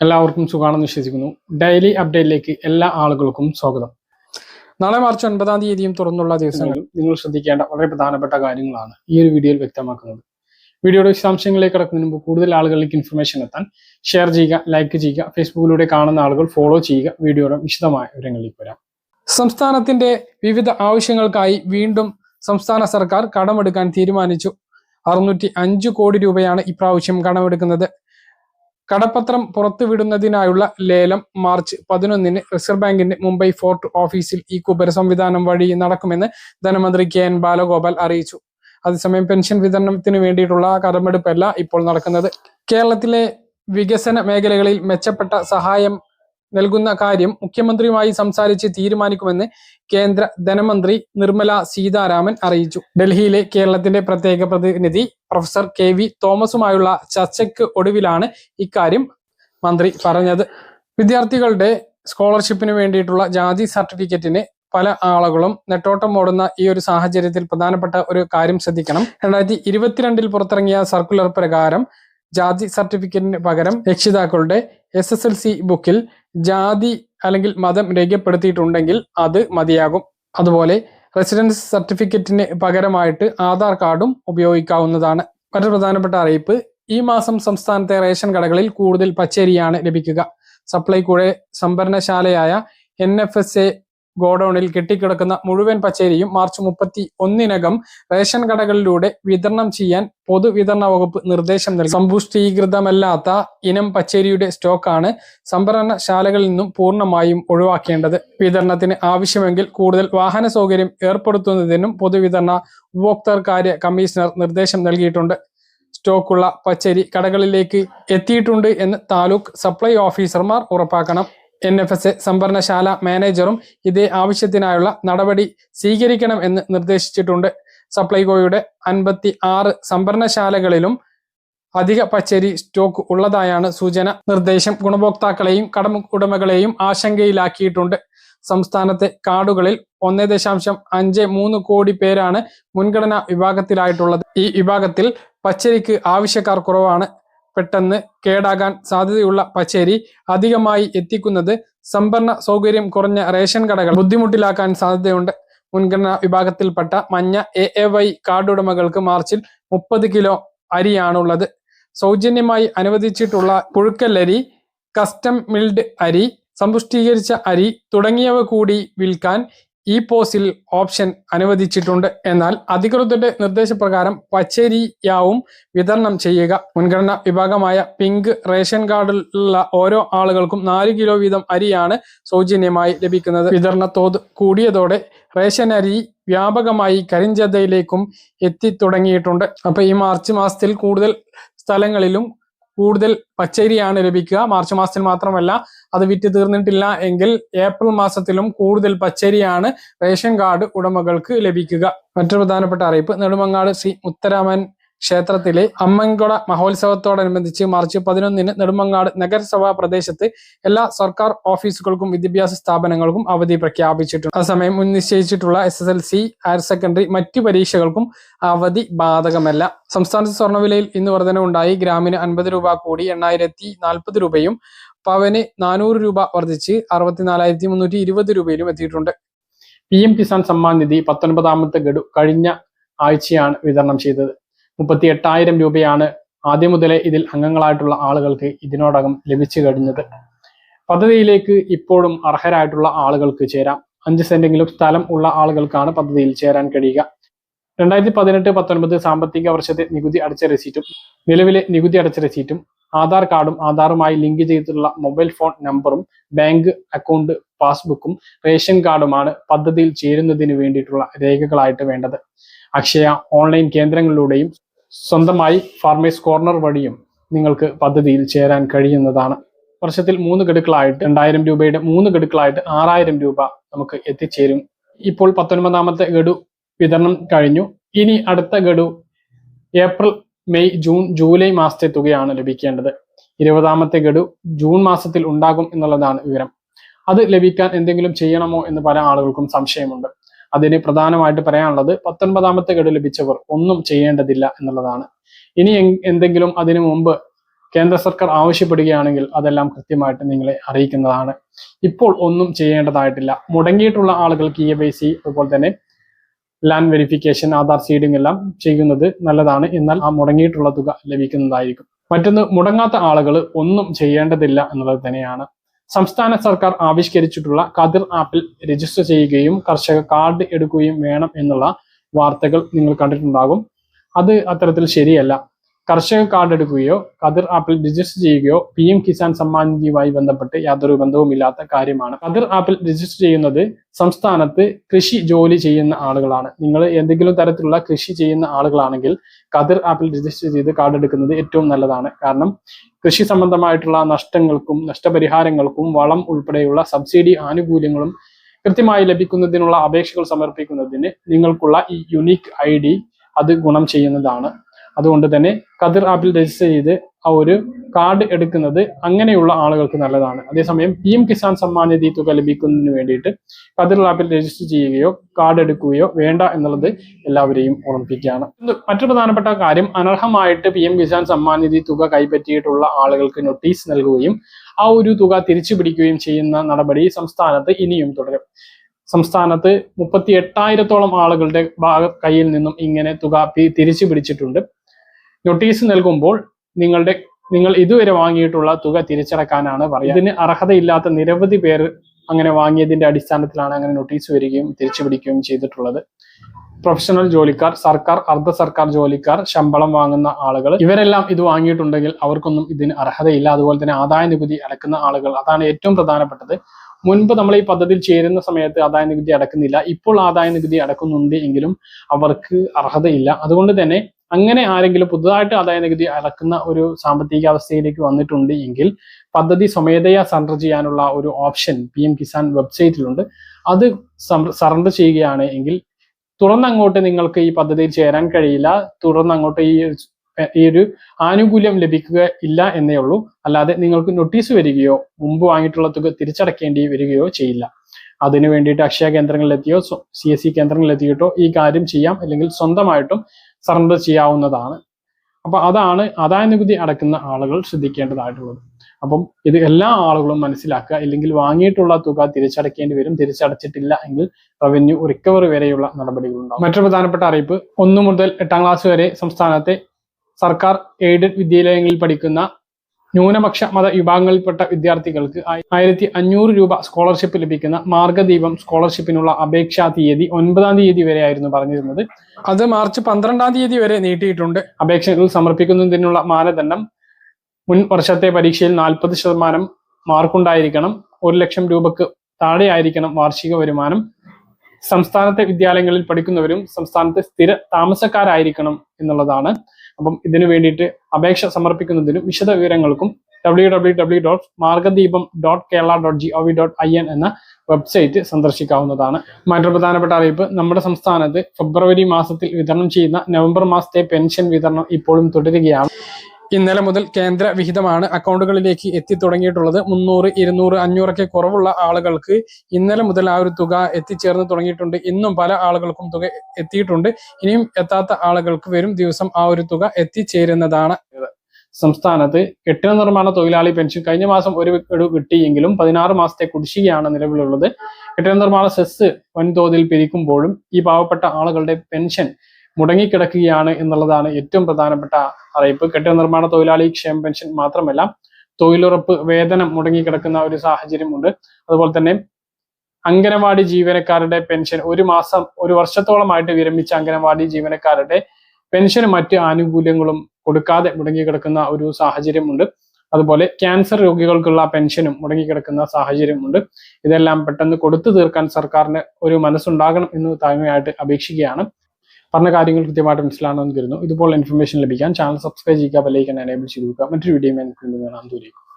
എല്ലാവർക്കും സുഖമാണെന്ന് വിശ്വസിക്കുന്നു. ഡെയിലി അപ്ഡേറ്റിലേക്ക് എല്ലാ ആളുകൾക്കും സ്വാഗതം. നാളെ മാർച്ച് ഒൻപതാം തീയതിയും തുറന്നുള്ള ദിവസങ്ങളിൽ നിങ്ങൾ ശ്രദ്ധിക്കേണ്ട വളരെ പ്രധാനപ്പെട്ട കാര്യങ്ങളാണ് ഈ ഒരു വീഡിയോയിൽ വ്യക്തമാക്കുന്നത്. വീഡിയോയുടെ വിശദാംശങ്ങളിലേക്ക് കടക്കുന്നതിന് മുമ്പ് കൂടുതൽ ആളുകളിലേക്ക് ഇൻഫർമേഷൻ എത്താൻ ഷെയർ ചെയ്യുക ലൈക്ക് ചെയ്യുക ഫേസ്ബുക്കിലൂടെ കാണുന്ന ആളുകൾ ഫോളോ ചെയ്യുക വീഡിയോയുടെ വിശദമായ വിവരങ്ങളിലേക്ക് വരാം. സംസ്ഥാനത്തിന്റെ വിവിധ ആവശ്യങ്ങൾക്കായി വീണ്ടും സംസ്ഥാന സർക്കാർ കടമെടുക്കാൻ തീരുമാനിച്ചു. അറുന്നൂറ്റി അഞ്ച് കോടി രൂപയാണ് ഇപ്രാവശ്യം കടമെടുക്കുന്നത്. കടപ്പത്രം പുറത്തുവിടുന്നതിനായുള്ള ലേലം മാർച്ച് പതിനൊന്നിന് റിസർവ് ബാങ്കിന്റെ മുംബൈ ഫോർട്ട് ഓഫീസിൽ ഈ കുബര സംവിധാനം വഴി നടക്കുമെന്ന് ധനമന്ത്രി കെ എൻ ബാലഗോപാൽ അറിയിച്ചു. അതേസമയം പെൻഷൻ വിതരണത്തിന് വേണ്ടിയിട്ടുള്ള കടമെടുപ്പല്ല ഇപ്പോൾ നടക്കുന്നത്. കേരളത്തിലെ വികസന മേഖലകളിൽ മെച്ചപ്പെട്ട സഹായം നൽകുന്ന കാര്യം മുഖ്യമന്ത്രിയുമായി സംസാരിച്ച് തീരുമാനിക്കുമെന്ന് കേന്ദ്ര ധനമന്ത്രി നിർമ്മല സീതാരാമൻ അറിയിച്ചു. ഡൽഹിയിലെ കേരളത്തിന്റെ പ്രത്യേക പ്രതിനിധി പ്രൊഫസർ കെ വി തോമസുമായുള്ള ചർച്ചയ്ക്ക് ഒടുവിലാണ് ഇക്കാര്യം മന്ത്രി പറഞ്ഞത്. വിദ്യാർത്ഥികളുടെ സ്കോളർഷിപ്പിന് വേണ്ടിയിട്ടുള്ള ജാതി സർട്ടിഫിക്കറ്റിന് പല ആളുകളും നെട്ടോട്ടം ഓടുന്ന ഈ ഒരു സാഹചര്യത്തിൽ പ്രധാനപ്പെട്ട ഒരു കാര്യം ശ്രദ്ധിക്കണം. രണ്ടായിരത്തി ഇരുപത്തിരണ്ടിൽ പുറത്തിറങ്ങിയ സർക്കുലർ പ്രകാരം ജാതി സർട്ടിഫിക്കറ്റിന് പകരം രക്ഷിതാക്കളുടെ എസ് എസ് എൽ സി ബുക്കിൽ ജാതി അല്ലെങ്കിൽ മതം രേഖപ്പെടുത്തിയിട്ടുണ്ടെങ്കിൽ അത് മതിയാകും. അതുപോലെ റെസിഡൻസ് സർട്ടിഫിക്കറ്റിന് പകരമായിട്ട് ആധാർ കാർഡും ഉപയോഗിക്കാവുന്നതാണ്. മറ്റൊരു പ്രധാനപ്പെട്ട അറിയിപ്പ് ഈ മാസം സംസ്ഥാനത്തെ റേഷൻ കടകളിൽ കൂടുതൽ പച്ചരിയാണ് ലഭിക്കുക. സപ്ലൈകൂടെ സംഭരണശാലയായ എൻ എഫ് എസ് എ ഗോഡൌണിൽ കെട്ടിക്കിടക്കുന്ന മുഴുവൻ പച്ചരിയും മാർച്ച് മുപ്പത്തി ഒന്നിനകം റേഷൻ കടകളിലൂടെ വിതരണം ചെയ്യാൻ പൊതുവിതരണ വകുപ്പ് നിർദ്ദേശം നൽകി. സമ്പുഷ്ടീകൃതമല്ലാത്ത ഇനം പച്ചരിയുടെ സ്റ്റോക്കാണ് സംഭരണശാലകളിൽ നിന്നും പൂർണമായും ഒഴിവാക്കേണ്ടത്. വിതരണത്തിന് ആവശ്യമെങ്കിൽ കൂടുതൽ വാഹന സൗകര്യം ഏർപ്പെടുത്തുന്നതിനും പൊതുവിതരണ ഉപഭോക്തൃകാര്യ കമ്മീഷണർ നിർദ്ദേശം നൽകിയിട്ടുണ്ട്. സ്റ്റോക്കുള്ള പച്ചരി കടകളിലേക്ക് എത്തിയിട്ടുണ്ട് എന്ന് താലൂക്ക് സപ്ലൈ ഓഫീസർമാർ ഉറപ്പാക്കണം. എൻ എഫ് എസ് സംഭരണശാല മാനേജറും ഇതേ ആവശ്യത്തിനായുള്ള നടപടി സ്വീകരിക്കണം എന്ന് നിർദ്ദേശിച്ചിട്ടുണ്ട്. സപ്ലൈകോയുടെ അൻപത്തി ആറ് സംഭരണശാലകളിലും അധിക പച്ചരി സ്റ്റോക്ക് ഉള്ളതായാണ് സൂചന. നിർദ്ദേശം ഗുണഭോക്താക്കളെയും കടം ഉടമകളെയും ആശങ്കയിലാക്കിയിട്ടുണ്ട്. സംസ്ഥാനത്തെ കാടുകളിൽ ഒന്നേ ദശാംശം അഞ്ച് മൂന്ന് കോടി പേരാണ് മുൻഗണനാ വിഭാഗത്തിലായിട്ടുള്ളത്. ഈ വിഭാഗത്തിൽ പച്ചരിക്ക് ആവശ്യക്കാർ കുറവാണ്. പെട്ടെന്ന് കേടാകാൻ സാധ്യതയുള്ള പച്ചരി അധികമായി എത്തിക്കുന്നത് സംഭരണ സൗകര്യം കുറഞ്ഞ റേഷൻ കടകൾ ബുദ്ധിമുട്ടിലാക്കാൻ സാധ്യതയുണ്ട്. മുൻഗണനാ വിഭാഗത്തിൽപ്പെട്ട മഞ്ഞ എ എ വൈ കാർഡ് ഉടമകൾക്ക് മാർച്ചിൽ മുപ്പത് കിലോ അരിയാണുള്ളത്. സൗജന്യമായി അനുവദിച്ചിട്ടുള്ള പുഴുക്കല്ലരി കസ്റ്റം മിൽഡ് അരി സമ്പുഷ്ടീകരിച്ച അരി തുടങ്ങിയവ കൂടി വിൽക്കാൻ ഈ പോസിൽ ഓപ്ഷൻ അനുവദിച്ചിട്ടുണ്ട്. എന്നാൽ അധികൃതരുടെ നിർദ്ദേശപ്രകാരം പച്ചരിയാവും വിതരണം ചെയ്യുക. മുൻഗണനാ വിഭാഗമായ പിങ്ക് റേഷൻ കാർഡിലുള്ള ഓരോ ആളുകൾക്കും നാല് കിലോ വീതം അരിയാണ് സൗജന്യമായി ലഭിക്കുന്നത്. വിതരണ തോത് കൂടിയതോടെ റേഷൻ അരി വ്യാപകമായി കരിഞ്ചന്തയിലേക്കും എത്തിത്തുടങ്ങിയിട്ടുണ്ട്. അപ്പൊ ഈ മാർച്ച് മാസത്തിൽ കൂടുതൽ സ്ഥലങ്ങളിലും കൂടുതൽ പച്ചരിയാണ് ലഭിക്കുക. മാർച്ച് മാസത്തിൽ മാത്രമല്ല അത് വിറ്റ് തീർന്നിട്ടില്ല എങ്കിൽ ഏപ്രിൽ മാസത്തിലും കൂടുതൽ പച്ചരിയാണ് റേഷൻ കാർഡ് ഉടമകൾക്ക് ലഭിക്കുക. മറ്റൊരു പ്രധാനപ്പെട്ട അറിയിപ്പ് നെടുമങ്ങാട് സി മുത്തരാമൻ ക്ഷേത്രത്തിലെ അമ്മൻകുട മഹോത്സവത്തോടനുബന്ധിച്ച് മാർച്ച് പതിനൊന്നിന് നെടുമങ്ങാട് നഗരസഭാ പ്രദേശത്ത് എല്ലാ സർക്കാർ ഓഫീസുകൾക്കും വിദ്യാഭ്യാസ സ്ഥാപനങ്ങൾക്കും അവധി പ്രഖ്യാപിച്ചിട്ടുണ്ട്. ആ സമയം നിശ്ചയിച്ചിട്ടുള്ള S S L C higher secondary മറ്റു പരീക്ഷകൾക്കും അവധി ബാധകമല്ല. സംസ്ഥാനത്ത് സ്വർണവിലയിൽ ഇന്ന് വർധനവുണ്ടായി. ഗ്രാമിന് അൻപത് രൂപ കൂടി എണ്ണായിരത്തി നാൽപ്പത് രൂപയും പവന് നാനൂറ് രൂപ വർദ്ധിച്ച് അറുപത്തിനാലായിരത്തി മുന്നൂറ്റി ഇരുപത് രൂപയിലും എത്തിയിട്ടുണ്ട്. പി എം കിസാൻ സമ്മാൻ നിധി പത്തൊൻപതാമത്തെ ഗഡു കഴിഞ്ഞ ആഴ്ചയാണ് വിതരണം ചെയ്തത്. മുപ്പത്തി എട്ടായിരം രൂപയാണ് ആദ്യം മുതലേ ഇതിൽ അംഗങ്ങളായിട്ടുള്ള ആളുകൾക്ക് ഇതിനോടകം ലഭിച്ചു കഴിഞ്ഞത്. പദ്ധതിയിലേക്ക് ഇപ്പോഴും അർഹരായിട്ടുള്ള ആളുകൾക്ക് ചേരാം. അഞ്ച് സെന്റെങ്കിലും സ്ഥലം ഉള്ള ആളുകൾക്കാണ് പദ്ധതിയിൽ ചേരാൻ കഴിയുക. രണ്ടായിരത്തി പതിനെട്ട് പത്തൊൻപത് സാമ്പത്തിക വർഷത്തെ നികുതി അടച്ച രസീറ്റും നിലവിലെ നികുതി അടച്ച രസീറ്റും ആധാർ കാർഡും ആധാറുമായി ലിങ്ക് ചെയ്തിട്ടുള്ള മൊബൈൽ ഫോൺ നമ്പറും ബാങ്ക് അക്കൗണ്ട് പാസ്ബുക്കും റേഷൻ കാർഡുമാണ് പദ്ധതിയിൽ ചേരുന്നതിന് വേണ്ടിയിട്ടുള്ള രേഖകളായിട്ട് വേണ്ടത്. അക്ഷയ ഓൺലൈൻ കേന്ദ്രങ്ങളിലൂടെയും സ്വന്തമായി ഫാർമേഴ്സ് കോർണർ വഴിയും നിങ്ങൾക്ക് പദ്ധതിയിൽ ചേരാൻ കഴിയുന്നതാണ്. വർഷത്തിൽ മൂന്ന് ഗഡുക്കളായിട്ട് രണ്ടായിരം രൂപയുടെ മൂന്ന് ഗഡുക്കളായിട്ട് ആറായിരം രൂപ നമുക്ക് എത്തിച്ചേരും. ഇപ്പോൾ പത്തൊൻപതാമത്തെ ഗഡു വിതരണം കഴിഞ്ഞു. ഇനി അടുത്ത ഗഡു ഏപ്രിൽ മെയ് ജൂൺ ജൂലൈ മാസത്തെ തുകയാണ് ലഭിക്കേണ്ടത്. ഇരുപതാമത്തെ ഗഡു ജൂൺ മാസത്തിൽ ഉണ്ടാകും എന്നുള്ളതാണ് വിവരം. അത് ലഭിക്കാൻ എന്തെങ്കിലും ചെയ്യണമോ എന്ന് പല ആളുകൾക്കും സംശയമുണ്ട്. അതിന് പ്രധാനമായിട്ട് പറയാനുള്ളത് പത്തൊൻപതാമത്തെ ഗഡു ലഭിച്ചവർ ഒന്നും ചെയ്യേണ്ടതില്ല എന്നുള്ളതാണ്. ഇനി എന്തെങ്കിലും അതിനു മുമ്പ് കേന്ദ്ര സർക്കാർ ആവശ്യപ്പെടുകയാണെങ്കിൽ അതെല്ലാം കൃത്യമായിട്ട് നിങ്ങളെ അറിയിക്കുന്നതാണ്. ഇപ്പോൾ ഒന്നും ചെയ്യേണ്ടതായിട്ടില്ല. മുടങ്ങിയിട്ടുള്ള ആളുകൾക്ക് ഇ എ അതുപോലെ തന്നെ ലാൻഡ് വെരിഫിക്കേഷൻ ആധാർ സീഡിംഗ് എല്ലാം ചെയ്യുന്നത് നല്ലതാണ്. എന്നാൽ ആ മുടങ്ങിയിട്ടുള്ള തുക ലഭിക്കുന്നതായിരിക്കും. മറ്റൊന്ന് മുടങ്ങാത്ത ആളുകൾ ഒന്നും ചെയ്യേണ്ടതില്ല എന്നുള്ളത് തന്നെയാണ്. സംസ്ഥാന സർക്കാർ ആവിഷ്കരിച്ചിട്ടുള്ള കതിർ ആപ്പിൽ രജിസ്റ്റർ ചെയ്യുകയും കർഷക കാർഡ് എടുക്കുകയും വേണം എന്നുള്ള വാർത്തകൾ നിങ്ങൾ കണ്ടിട്ടുണ്ടാകും. അത് അത്തരത്തിൽ ശരിയല്ല. കർഷക കാർഡ് എടുക്കുകയോ കതിർ ആപ്പിൽ രജിസ്റ്റർ ചെയ്യുകയോ പി എം കിസാൻ സമ്മാൻ നിധിയുമായി ബന്ധപ്പെട്ട് യാതൊരു ബന്ധവുമില്ലാത്ത കാര്യമാണ്. കതിർ ആപ്പിൽ രജിസ്റ്റർ ചെയ്യുന്നത് സംസ്ഥാനത്ത് കൃഷി ജോലി ചെയ്യുന്ന ആളുകളാണ്. നിങ്ങൾ എന്തെങ്കിലും തരത്തിലുള്ള കൃഷി ചെയ്യുന്ന ആളുകളാണെങ്കിൽ കതിർ ആപ്പിൽ രജിസ്റ്റർ ചെയ്ത് കാർഡ് എടുക്കുന്നത് ഏറ്റവും നല്ലതാണ്. കാരണം കൃഷി സംബന്ധമായിട്ടുള്ള നഷ്ടങ്ങൾക്കും നഷ്ടപരിഹാരങ്ങൾക്കും വളം ഉൾപ്പെടെയുള്ള സബ്സിഡി ആനുകൂല്യങ്ങളും കൃത്യമായി ലഭിക്കുന്നതിനുള്ള അപേക്ഷകൾ സമർപ്പിക്കുന്നതിന് നിങ്ങൾക്കുള്ള ഈ യുണീക്ക് ഐ അത് ഗുണം ചെയ്യുന്നതാണ്. അതുകൊണ്ട് തന്നെ കതിർ ആപ്പിൽ രജിസ്റ്റർ ചെയ്ത് ആ ഒരു കാർഡ് എടുക്കുന്നത് അങ്ങനെയുള്ള ആളുകൾക്ക് നല്ലതാണ്. അതേസമയം പി എം കിസാൻ സമ്മാൻ നിധി തുക ലഭിക്കുന്നതിന് വേണ്ടിയിട്ട് കതിർ ആപ്പിൽ രജിസ്റ്റർ ചെയ്യുകയോ കാർഡ് എടുക്കുകയോ വേണ്ട എന്നുള്ളത് എല്ലാവരെയും ഓർമ്മിപ്പിക്കുകയാണ്. മറ്റു പ്രധാനപ്പെട്ട കാര്യം അനർഹമായിട്ട് പി എം കിസാൻ സമ്മാൻ നിധി തുക കൈപ്പറ്റിയിട്ടുള്ള ആളുകൾക്ക് നോട്ടീസ് നൽകുകയും ആ ഒരു തുക തിരിച്ചു പിടിക്കുകയും ചെയ്യുന്ന നടപടി സംസ്ഥാനത്ത് ഇനിയും തുടരും. സംസ്ഥാനത്ത് മുപ്പത്തി എട്ടായിരത്തോളം ആളുകളുടെ ഭാഗ കയ്യിൽ നിന്നും ഇങ്ങനെ തുക തിരിച്ചു പിടിച്ചിട്ടുണ്ട്. നോട്ടീസ് നൽകുമ്പോൾ നിങ്ങളുടെ നിങ്ങൾ ഇതുവരെ വാങ്ങിയിട്ടുള്ള തുക തിരിച്ചടക്കാനാണ് പറയുക. ഇതിന് അർഹതയില്ലാത്ത നിരവധി പേർ അങ്ങനെ വാങ്ങിയതിന്റെ അടിസ്ഥാനത്തിലാണ് അങ്ങനെ നോട്ടീസ് വരികയും തിരിച്ചു പിടിക്കുകയും ചെയ്തിട്ടുള്ളത്. പ്രൊഫഷണൽ ജോലിക്കാർ സർക്കാർ അർദ്ധ സർക്കാർ ജോലിക്കാർ ശമ്പളം വാങ്ങുന്ന ആളുകൾ ഇവരെല്ലാം ഇത് വാങ്ങിയിട്ടുണ്ടെങ്കിൽ അവർക്കൊന്നും ഇതിന് അർഹതയില്ല. അതുപോലെ തന്നെ ആദായ നികുതി അടക്കുന്ന ആളുകൾ അതാണ് ഏറ്റവും പ്രധാനപ്പെട്ടത്. മുൻപ് നമ്മൾ ഈ പദ്ധതിയിൽ ചേരുന്ന സമയത്ത് ആദായ നികുതി അടക്കുന്നില്ല. ഇപ്പോൾ ആദായ നികുതി അടക്കുന്നുണ്ട് എങ്കിലും അവർക്ക് അർഹതയില്ല. അതുകൊണ്ട് തന്നെ അങ്ങനെ ആരെങ്കിലും പുതുതായിട്ട് ആദായ നികുതി അടക്കുന്ന ഒരു സാമ്പത്തിക അവസ്ഥയിലേക്ക് വന്നിട്ടുണ്ട് എങ്കിൽ പദ്ധതി സ്വമേധയാ സറണ്ടർ ചെയ്യാനുള്ള ഒരു ഓപ്ഷൻ പി എം കിസാൻ വെബ്സൈറ്റിലുണ്ട് അത് സറണ്ടർ ചെയ്യുകയാണ് എങ്കിൽ തുടർന്നങ്ങോട്ട് നിങ്ങൾക്ക് ഈ പദ്ധതിയിൽ ചേരാൻ കഴിയില്ല. തുടർന്നങ്ങോട്ട് ഈ ഈ ഒരു ആനുകൂല്യം ലഭിക്കുക ഇല്ല എന്നേ ഉള്ളൂ. അല്ലാതെ നിങ്ങൾക്ക് നോട്ടീസ് വരികയോ മുമ്പ് വാങ്ങിയിട്ടുള്ള തുക തിരിച്ചടക്കേണ്ടി വരികയോ ചെയ്യില്ല. അതിനു വേണ്ടിയിട്ട് അക്ഷയ കേന്ദ്രങ്ങളിലെത്തിയോ സി എസ് സി കേന്ദ്രങ്ങളിലെത്തിയിട്ടോ ഈ കാര്യം ചെയ്യാം. അല്ലെങ്കിൽ സ്വന്തമായിട്ടും സറണ്ടർ ചെയ്യാവുന്നതാണ്. അപ്പൊ അതാണ് ആദായ നികുതി അടക്കുന്ന ആളുകൾ ശ്രദ്ധിക്കേണ്ടതായിട്ടുള്ളത്. അപ്പം ഇത് എല്ലാ ആളുകളും മനസ്സിലാക്കുക ഇല്ലെങ്കിൽ വാങ്ങിയിട്ടുള്ള തുക തിരിച്ചടക്കേണ്ടി വരും തിരിച്ചടച്ചിട്ടില്ല എങ്കിൽ റവന്യൂ റിക്കവറി വരെയുള്ള നടപടികൾ ഉണ്ടാകും മറ്റൊരു പ്രധാനപ്പെട്ട അറിയിപ്പ് ഒന്ന് മുതൽ എട്ടാം ക്ലാസ് വരെ സംസ്ഥാനത്തെ സർക്കാർ എയ്ഡഡ് വിദ്യാലയങ്ങളിൽ പഠിക്കുന്ന ന്യൂനപക്ഷ മത വിഭാഗങ്ങളിൽപ്പെട്ട വിദ്യാർത്ഥികൾക്ക് ആയി- ആയിരത്തി അഞ്ഞൂറ് രൂപ സ്കോളർഷിപ്പ് ലഭിക്കുന്ന മാർഗദീപം സ്കോളർഷിപ്പിനുള്ള അപേക്ഷാ തീയതി ഒൻപതാം തീയതി വരെയായിരുന്നു പറഞ്ഞിരുന്നത്. അത് മാർച്ച് പന്ത്രണ്ടാം തീയതി വരെ നീട്ടിയിട്ടുണ്ട്. അപേക്ഷകൾ സമർപ്പിക്കുന്നതിനുള്ള മാനദണ്ഡം മുൻ വർഷത്തെ പരീക്ഷയിൽ നാൽപ്പത് ശതമാനം മാർക്കുണ്ടായിരിക്കണം. ഒരു ലക്ഷം രൂപക്ക് താഴെയായിരിക്കണം വാർഷിക വരുമാനം. സംസ്ഥാനത്തെ വിദ്യാലയങ്ങളിൽ പഠിക്കുന്നവരും സംസ്ഥാനത്തെ സ്ഥിര താമസക്കാരായിരിക്കണം എന്നുള്ളതാണ്. അപ്പം ഇതിനു വേണ്ടിയിട്ട് അപേക്ഷ സമർപ്പിക്കുന്നതിനും വിശദ വിവരങ്ങൾക്കും W W W dot Margadeepam dot Kerala dot G O V dot I N എന്ന വെബ്സൈറ്റ് സന്ദർശിക്കാവുന്നതാണ്. മറ്റൊരു പ്രധാനപ്പെട്ട അറിയിപ്പ് നമ്മുടെ സംസ്ഥാനത്ത് ഫെബ്രുവരി മാസത്തിൽ വിതരണം ചെയ്യുന്ന നവംബർ മാസത്തെ പെൻഷൻ വിതരണം ഇപ്പോഴും തുടരുകയാണ്. ഇന്നലെ മുതൽ കേന്ദ്ര വിഹിതമാണ് അക്കൗണ്ടുകളിലേക്ക് എത്തിത്തുടങ്ങിയിട്ടുള്ളത് മുന്നൂറ് ഇരുന്നൂറ് അഞ്ഞൂറൊക്കെ കുറവുള്ള ആളുകൾക്ക് ഇന്നലെ മുതൽ ആ ഒരു തുക എത്തിച്ചേർന്ന് തുടങ്ങിയിട്ടുണ്ട്. ഇന്നും പല ആളുകൾക്കും തുക എത്തിയിട്ടുണ്ട്. ഇനിയും എത്താത്ത ആളുകൾക്ക് വരും ദിവസം ആ ഒരു തുക എത്തിച്ചേരുന്നതാണ്. സംസ്ഥാനത്ത് കെട്ടിട നിർമ്മാണ തൊഴിലാളി പെൻഷൻ കഴിഞ്ഞ മാസം ഒരു ഗഡു കിട്ടിയെങ്കിലും പതിനാറ് മാസത്തെ കുടിശ്ശികയാണ് നിലവിലുള്ളത്. കെട്ടിട നിർമ്മാണ സെസ് വൻതോതിൽ പിരിക്കുമ്പോഴും ഈ പാവപ്പെട്ട ആളുകളുടെ പെൻഷൻ മുടങ്ങിക്കിടക്കുകയാണ് എന്നുള്ളതാണ് ഏറ്റവും പ്രധാനപ്പെട്ട അറിയിപ്പ്. കെട്ടിട നിർമ്മാണ തൊഴിലാളി ക്ഷേമ പെൻഷൻ മാത്രമല്ല തൊഴിലുറപ്പ് വേതനം മുടങ്ങിക്കിടക്കുന്ന ഒരു സാഹചര്യമുണ്ട്. അതുപോലെ തന്നെ അംഗനവാടി ജീവനക്കാരുടെ പെൻഷൻ ഒരു മാസം ഒരു വർഷത്തോളമായിട്ട് വിരമിച്ച അംഗനവാടി ജീവനക്കാരുടെ പെൻഷനും മറ്റ് ആനുകൂല്യങ്ങളും കൊടുക്കാതെ മുടങ്ങിക്കിടക്കുന്ന ഒരു സാഹചര്യമുണ്ട്. അതുപോലെ ക്യാൻസർ രോഗികൾക്കുള്ള പെൻഷനും മുടങ്ങിക്കിടക്കുന്ന സാഹചര്യമുണ്ട്. ഇതെല്ലാം പെട്ടെന്ന് കൊടുത്തു തീർക്കാൻ സർക്കാരിന് ഒരു മനസ്സുണ്ടാകണം എന്ന് താഴ്മയായിട്ട് അപേക്ഷിക്കുകയാണ്. പറഞ്ഞ കാര്യങ്ങൾ കൃത്യമായിട്ട് മനസ്സിലാണെന്ന് കരുതുന്നു. ഇതുപോലെ ഇൻഫർമേഷൻ ലഭിക്കാൻ ചാനൽ സബ്സ്ക്രൈബ് ചെയ്യുക ബെല്ലൈക്കൻ എനേബിൾ ചെയ്ത് വെക്കുക മറ്റൊരു വീഡിയോ ഞാൻ കാണാൻ ദൂരേക്കും